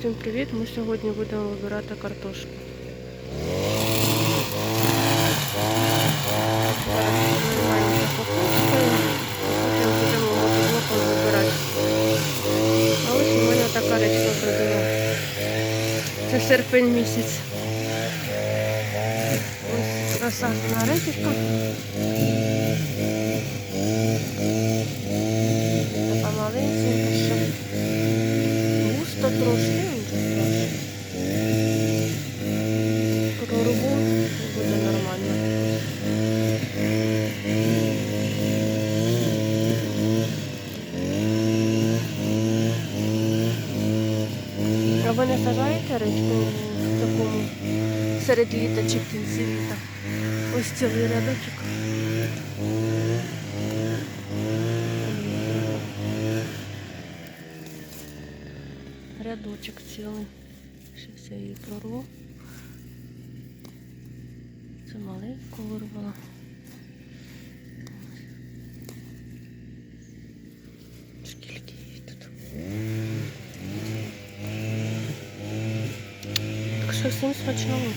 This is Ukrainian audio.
Всім привіт! Ми сьогодні будемо вибирати картошку. А ось у мене така річка зробила. Це серпень місяць. Ось розсаджена редька. Така маленька Густо трошки. Прорву буде нормально. А ви не сажаєте речку в такому серед літа чи в кінці літа? Ось цілий рядочок. Рядочок цілий. Щось я її прорву. Це маленьку вирвала. Скільки її тут? Так що всім смачного.